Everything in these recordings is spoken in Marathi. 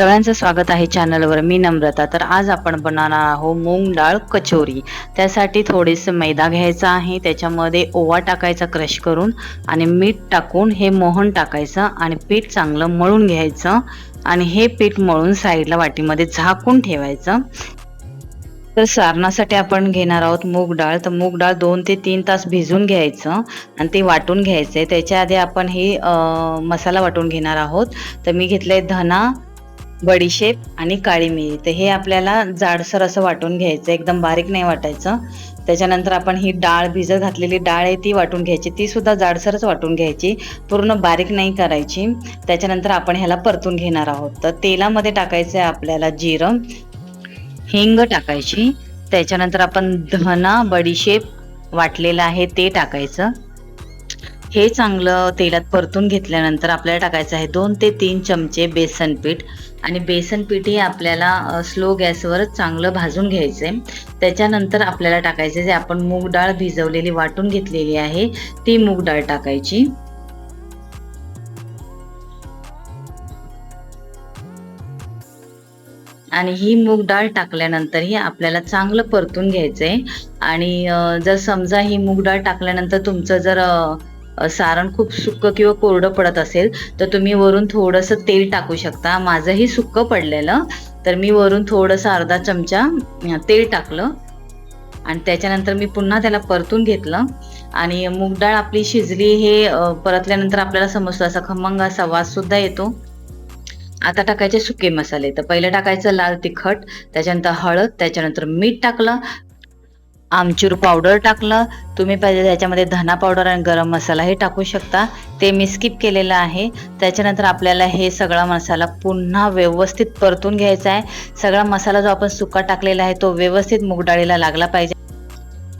सगळ्यांचं स्वागत आहे चॅनलवर. मी नम्रता. तर आज आपण बनवणार आहोत मूग डाळ कचोरी. त्यासाठी थोडेसं मैदा घ्यायचा आहे. त्याच्यामध्ये ओवा टाकायचा क्रश करून आणि मीठ टाकून हे मोहन टाकायचं आणि पीठ चांगलं मळून घ्यायचं आणि हे पीठ मळून साईडला वाटीमध्ये झाकून ठेवायचं. तर सारणासाठी आपण घेणार आहोत मूग डाळ. तर मूग डाळ दोन ते तीन तास भिजून घ्यायचं आणि ते वाटून घ्यायचं आहे त्याच्या आधी आपण हे मसाला वाटून घेणार आहोत. तर मी घेतलंय धना बडीशेप आणि काळी मिरी. तर हे आपल्याला जाडसर असं वाटून घ्यायचं एकदम बारीक नाही वाटायचं. त्याच्यानंतर आपण ही डाळ भिजत घातलेली डाळ आहे ती वाटून घ्यायची. ती सुद्धा जाडसरच वाटून घ्यायची. पूर्ण बारीक नाही करायची. त्याच्यानंतर आपण ह्याला परतून घेणार आहोत. तर तेलामध्ये टाकायचं आहे आपल्याला जिरं. हिंग टाकायची. त्याच्यानंतर आपण धना बडीशेप वाटलेलं आहे ते टाकायचं. हे चांगलं तेलात परतून घेतल्यानंतर आपल्याला टाकायचं आहे दोन ते तीन चमचे बेसन पीठ. आणि बेसन पिठी आपल्याला स्लो गॅसवर चांगलं भाजून घ्यायचं आहे त्याच्यानंतर आपल्याला टाकायचं जे आपण मूग डाळ भिजवलेली वाटून घेतलेली आहे ती मूग डाळ टाकायची. आणि ही मूग डाळ टाकल्यानंतरही आपल्याला चांगलं परतून घ्यायचं आहे आणि जर समजा ही मूग डाळ टाकल्यानंतर तुमचं जर सारण खूप सुक्क किंवा कोरडं पडत असेल तर तुम्ही वरून थोडंसं तेल टाकू शकता. माझंही सुक्क पडलेलं तर मी वरून थोडंसं अर्धा चमचा तेल टाकलं. आणि त्याच्यानंतर मी पुन्हा त्याला परतून घेतलं. आणि मूग डाळ आपली शिजली हे परतल्यानंतर आपल्याला समजतो असा खमंग असा वास सुद्धा येतो. आता टाकायचे सुके मसाले. तर पहिलं टाकायचं लाल तिखट त्याच्यानंतर हळद त्याच्यानंतर मीठ टाकलं. आमचूर पावडर टाकलं. तुम्ही पाहिजे त्याच्यामध्ये धना पावडर आणि गरम मसाला हे टाकू शकता. ते मी स्किप केलेलं आहे. त्याच्यानंतर आपल्याला हे सगळा मसाला पुन्हा व्यवस्थित परतून घ्यायचा आहे. सगळा मसाला जो आपण सुका टाकलेला आहे तो व्यवस्थित मुगडाळीला लागला पाहिजे.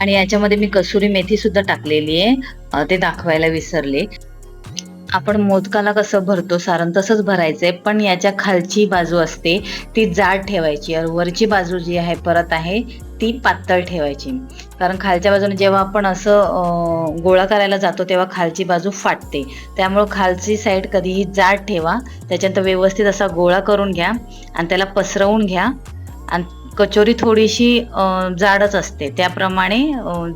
आणि याच्यामध्ये मी कसुरी मेथी सुद्धा टाकलेली आहे. ते दाखवायला विसरले. आपण मोदकाला कसं भरतो? सारण तसंच भरायचंय पण याच्या खालची बाजू असते ती जाड ठेवायची. आणि वरची बाजू जी आहे परत आहे ती पातळ ठेवायची. कारण खालच्या बाजूने जेव्हा आपण असं गोळा करायला जातो तेव्हा खालची बाजू फाटते. त्यामुळं खालची साईड कधीही जाड ठेवा. त्याच्यानंतर व्यवस्थित असा गोळा करून घ्या. आणि त्याला पसरवून घ्या. आणि कचोरी थोडीशी जाडच असते. त्याप्रमाणे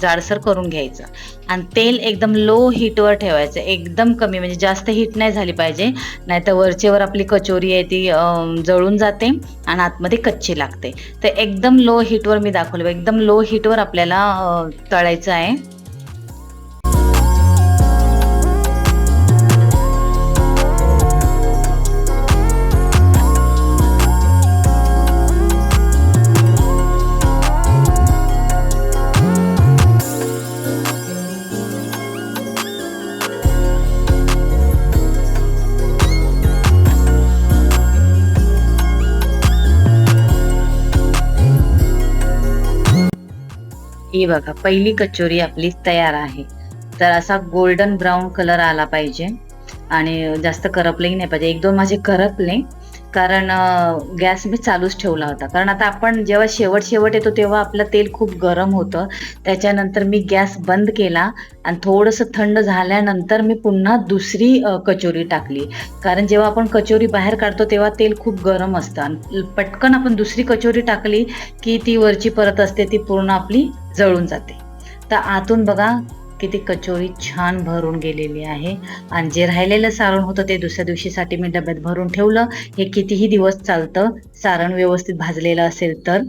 जाडसर करून घ्यायचं. आणि तेल एकदम लो हीटवर ठेवायचं. एकदम कमी म्हणजे जास्त हीट नाही झाली पाहिजे. नाहीतर वरचेवर आपली कचोरी आहे ती जळून जाते आणि आतमध्ये कच्ची लागते. तर एकदम लो हीटवर मी दाखवले. एकदम लो हीटवर आपल्याला तळायचं आहे. ही बघा पहिली कचोरी आपली तयार आहे. तर असा गोल्डन ब्राऊन कलर आला पाहिजे. आणि जास्त करपलेही नाही पाहिजे. एक दोन माझे करपले. कारण गॅस मी चालूच ठेवला होता. कारण आता आपण जेव्हा शेवट शेवट येतो तेव्हा आपलं तेल खूप गरम होतं. त्याच्यानंतर मी गॅस बंद केला आणि थोडंसं थंड झाल्यानंतर मी पुन्हा दुसरी कचोरी टाकली. कारण जेव्हा आपण कचोरी बाहेर काढतो तेव्हा तेल खूप गरम असतं. आणि पटकन आपण दुसरी कचोरी टाकली की ती वरची परत असते ती पूर्ण आपली जळून जाते. तर आतून बघा ती कचोरी छान भरून गेलेली आहे. आणि जे राहिलेलं सारण होतं ते दुसऱ्या दिवशीसाठी मी डब्यात भरून ठेवलं. हे कितीही दिवस चालतं सारण व्यवस्थित भाजलेलं असेल तर.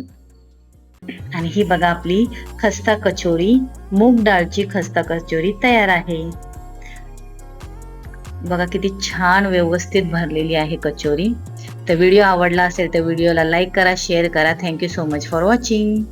आणि ही बघा आपली खस्ता कचोरी मूग डाळची खस्ता कचोरी तयार आहे. बघा किती छान व्यवस्थित भरलेली आहे कचोरी. तर व्हिडिओ आवडला असेल तर व्हिडिओला लाईक करा शेअर करा. Thank you so much for watching